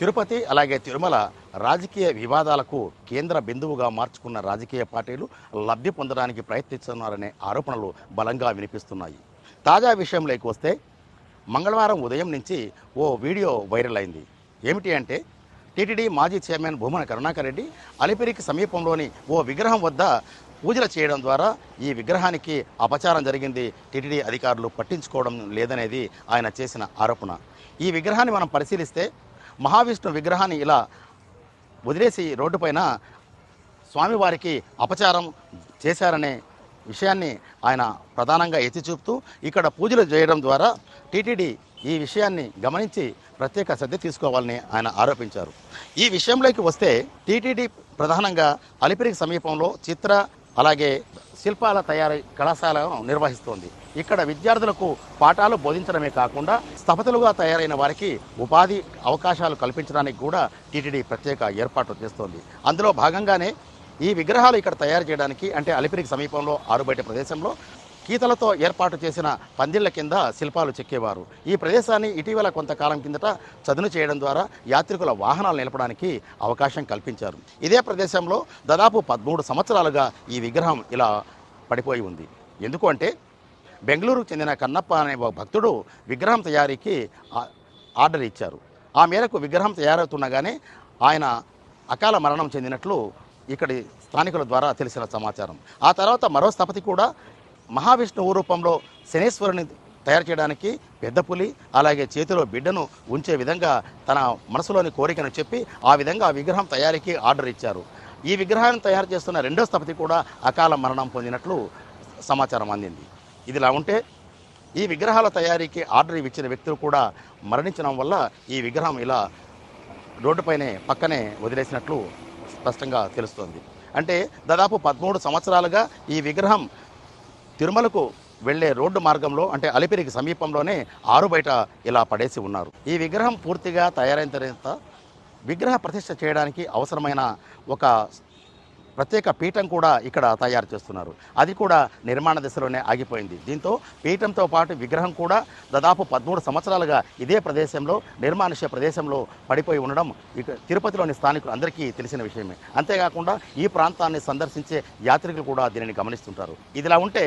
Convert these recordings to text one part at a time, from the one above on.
తిరుపతి అలాగే తిరుమల రాజకీయ వివాదాలకు కేంద్ర బిందువుగా మార్చుకున్న రాజకీయ పార్టీలు లబ్ధి పొందడానికి ప్రయత్నిస్తున్నారనే ఆరోపణలు బలంగా వినిపిస్తున్నాయి. తాజా విషయంలోకి వస్తే మంగళవారం ఉదయం నుంచి ఓ వీడియో వైరల్ అయింది. ఏమిటి అంటే టీటీడీ మాజీ చైర్మన్ భూమన కరుణాకర్ రెడ్డి అలిపిరికి సమీపంలోని ఓ విగ్రహం వద్ద పూజలు చేయడం ద్వారా ఈ విగ్రహానికి అపచారం జరిగింది. టీటీడీ అధికారులు పట్టించుకోవడం లేదనేది ఆయన చేసిన ఆరోపణ. ఈ విగ్రహాన్ని మనం పరిశీలిస్తే మహావిష్ణు విగ్రహాన్ని ఇలా వదిలేసి రోడ్డుపైన స్వామివారికి అపచారం చేశారనే విషయాన్ని ఆయన ప్రధానంగా ఎత్తి చూపుతూ ఇక్కడ పూజలు చేయడం ద్వారా టీటీడీ ఈ విషయాన్ని గమనించి ప్రత్యేక శ్రద్ధ తీసుకోవాలని ఆయన ఆరోపించారు. ఈ విషయంలోకి వస్తే టీటీడీ ప్రధానంగా అలిపిరికి సమీపంలో చిత్ర అలాగే శిల్పాల తయారీ కళాశాలను నిర్వహిస్తోంది. ఇక్కడ విద్యార్థులకు పాఠాలు బోధించడమే కాకుండా స్థపతులుగా తయారైన వారికి ఉపాధి అవకాశాలు కల్పించడానికి కూడా టీటీడీ ప్రత్యేక ఏర్పాట్లు చేస్తోంది. అందులో భాగంగానే ఈ విగ్రహాలు ఇక్కడ తయారు చేయడానికి అంటే అలిపిరికి సమీపంలో ఆరుబయట ప్రదేశంలో గీతలతో ఏర్పాటు చేసిన పందిళ్ళ కింద శిల్పాలు చెక్కేవారు. ఈ ప్రదేశాన్ని ఇటీవల కొంతకాలం కిందట చదును చేయడం ద్వారా యాత్రికుల వాహనాలు నిలపడానికి అవకాశం కల్పించారు. ఇదే ప్రదేశంలో దాదాపు పదమూడు సంవత్సరాలుగా ఈ విగ్రహం ఇలా పడిపోయి ఉంది. ఎందుకు అంటే బెంగళూరుకు చెందిన కన్నప్ప అనే భక్తుడు విగ్రహం తయారీకి ఆర్డర్ ఇచ్చారు. ఆ మేరకు విగ్రహం తయారవుతుండగానే ఆయన అకాల మరణం చెందినట్లు ఇక్కడి స్థానికుల ద్వారా తెలిసిన సమాచారం. ఆ తర్వాత మరో స్థపతి కూడా మహావిష్ణువు రూపంలో శనేశ్వరుని తయారు చేయడానికి పెద్ద పులి అలాగే చేతిలో బిడ్డను ఉంచే విధంగా తన మనసులోని కోరికను చెప్పి ఆ విధంగా ఆ విగ్రహం తయారీకి ఆర్డర్ ఇచ్చారు. ఈ విగ్రహాన్ని తయారు చేస్తున్న రెండో స్థపతి కూడా అకాల మరణం పొందినట్లు సమాచారం అందింది. ఇదిలా ఉంటే ఈ విగ్రహాల తయారీకి ఆర్డర్ ఇచ్చిన వ్యక్తులు కూడా మరణించడం వల్ల ఈ విగ్రహం ఇలా రోడ్డుపైనే పక్కనే వదిలేసినట్లు స్పష్టంగా తెలుస్తోంది. అంటే దాదాపు పదమూడు సంవత్సరాలుగా ఈ విగ్రహం తిరుమలకు వెళ్ళే రోడ్డు మార్గంలో అంటే అలిపిరికి సమీపంలోనే ఆరు బయట ఇలా పడేసి ఉన్నారు. ఈ విగ్రహం పూర్తిగా తయారైన తర్వాత విగ్రహ ప్రతిష్ట చేయడానికి అవసరమైన ఒక ప్రత్యేక పీఠం కూడా ఇక్కడ తయారు చేస్తున్నారు. అది కూడా నిర్మాణ దశలోనే ఆగిపోయింది. దీంతో పీఠంతో పాటు విగ్రహం కూడా దాదాపు పదమూడు సంవత్సరాలుగా ఇదే ప్రదేశంలో నిర్మానుష్య ప్రదేశంలో పడిపోయి ఉండడం ఇక తిరుపతిలోని స్థానికులు అందరికీ తెలిసిన విషయమే. అంతేకాకుండా ఈ ప్రాంతాన్ని సందర్శించే యాత్రికులు కూడా దీనిని గమనిస్తుంటారు. ఇదిలా ఉంటే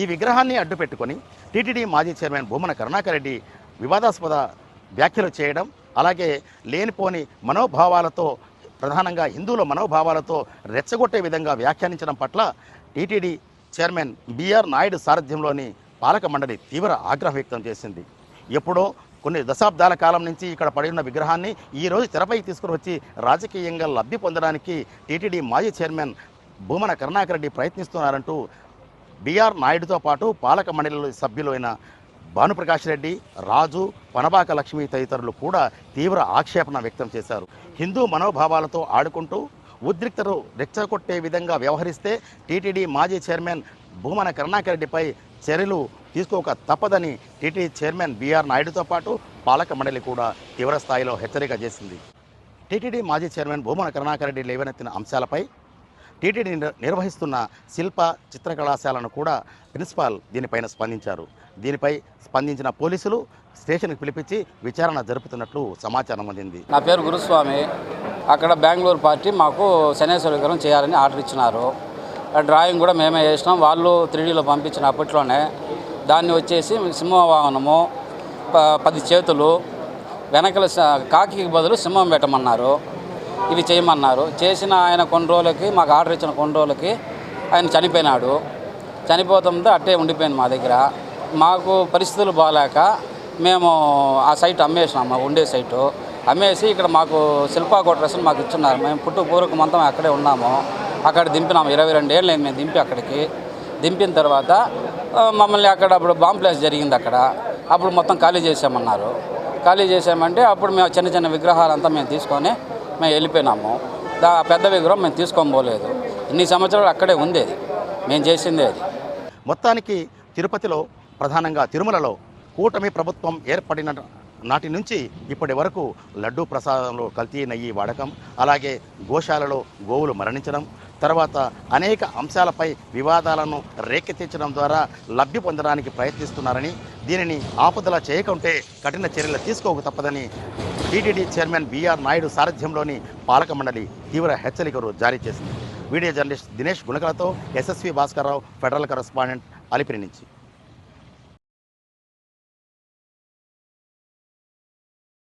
ఈ విగ్రహాన్ని అడ్డు పెట్టుకొని టీటీడీ మాజీ చైర్మన్ భూమన కరుణాకర్ రెడ్డి వివాదాస్పద వ్యాఖ్యలు చేయడం అలాగే లేనిపోని మనోభావాలతో ప్రధానంగా హిందువుల మనోభావాలతో రెచ్చగొట్టే విధంగా వ్యాఖ్యానించడం పట్ల టీటీడీ చైర్మన్ బిఆర్ నాయుడు సారథ్యంలోని పాలక మండలి తీవ్ర ఆగ్రహం వ్యక్తం చేసింది. ఎప్పుడో కొన్ని దశాబ్దాల కాలం నుంచి ఇక్కడ పడి ఉన్న విగ్రహాన్ని ఈరోజు తెరపైకి తీసుకుని వచ్చి రాజకీయంగా లబ్ధి పొందడానికి టీటీడీ మాజీ చైర్మన్ భూమన కరుణాకర్ రెడ్డి ప్రయత్నిస్తున్నారంటూ బిఆర్ నాయుడుతో పాటు పాలక మండలి సభ్యులైన భానుప్రకాష్ రెడ్డి రాజు పనబాక లక్ష్మి తదితరులు కూడా తీవ్ర ఆక్షేపణ వ్యక్తం చేశారు. హిందూ మనోభావాలతో ఆడుకుంటూ ఉద్రిక్తరు రెచ్చగొట్టే విధంగా వ్యవహరిస్తే టీటీడీ మాజీ చైర్మన్ భూమన కరుణాకర్ రెడ్డిపై చర్యలు తీసుకోక తప్పదని టీటీడీ చైర్మన్ బీఆర్ నాయుడుతో పాటు పాలక మండలి కూడా తీవ్ర స్థాయిలో హెచ్చరిక చేసింది. టీటీడీ మాజీ చైర్మన్ భూమన కరుణాకర్ రెడ్డి లేవనెత్తిన అంశాలపై టీటీడీ నిర్వహిస్తున్న శిల్ప చిత్రకళాశాలను కూడా ప్రిన్సిపాల్ దీనిపైన స్పందించారు. దీనిపై స్పందించిన పోలీసులు స్టేషన్కి పిలిపించి విచారణ జరుపుతున్నట్లు సమాచారం అందింది. నా పేరు గురుస్వామి. అక్కడ బెంగళూరు పార్టీ మాకు శనేశ్వర విగ్రహం చేయాలని ఆర్డర్ ఇచ్చినారు. డ్రాయింగ్ కూడా మేమే చేసినాం. వాళ్ళు త్రీడీలో పంపించిన అప్పట్లోనే దాన్ని వచ్చేసి సింహవాహనము ప- పది చేతులు వెనకల కాకికి కాకి బదులు సింహం పెట్టమన్నారు. ఇవి చేయమన్నారు. చేసిన ఆయన కొన్ని రోజులకి మాకు ఆర్డర్ ఇచ్చిన కొన్ని రోజులకి ఆయన చనిపోయినాడు. చనిపోతుందో అట్టే ఉండిపోయింది మా దగ్గర. మాకు పరిస్థితులు బాగాలేక మేము ఆ సైట్ అమ్మేసినాము ఉండే సైటు. అమ్మేసి ఇక్కడ మాకు శిల్పా కోట్రస్ని మాకు ఇచ్చున్నారు. మేము పుట్టు పూర్వకం అంతా అక్కడే ఉన్నాము. అక్కడ దింపినాము. ఇరవై రెండు ఏళ్ళు మేము దింపి అక్కడికి. దింపిన తర్వాత మమ్మల్ని అక్కడ అప్పుడు బాంబ్ ప్లాస్ జరిగింది అక్కడ. అప్పుడు మొత్తం ఖాళీ చేసామన్నారు ఖాళీ చేసామంటే అప్పుడు మేము చిన్న చిన్న విగ్రహాలంతా మేము తీసుకొని మేము వెళ్ళిపోయినాము. దా పెద్ద విగ్రహం మేము తీసుకొని పోలేదు. ఇన్ని సంవత్సరాలు అక్కడే ఉంది అది మేము చేసిందే అది. మొత్తానికి తిరుపతిలో ప్రధానంగా తిరుమలలో కూటమి ప్రభుత్వం ఏర్పడిన నాటి నుంచి ఇప్పటి వరకు లడ్డూ ప్రసాదంలో కల్తీ నెయ్యి వాడకం అలాగే గోశాలలో గోవులు మరణించడం తర్వాత అనేక అంశాలపై వివాదాలను రేకెత్తించడం ద్వారా లబ్ధి పొందడానికి ప్రయత్నిస్తున్నారని దీనిని ఆపదల చేయకుంటే కఠిన చర్యలు తీసుకోక తప్పదని టీటీడీ చైర్మన్ బీఆర్ నాయుడు సారథ్యంలోని పాలక మండలి తీవ్ర హెచ్చరికలు జారీ చేసింది. Video journalist Dinesh గుణకలతో SSV Bhaskar Rao federal correspondent Alipiri నుంచి.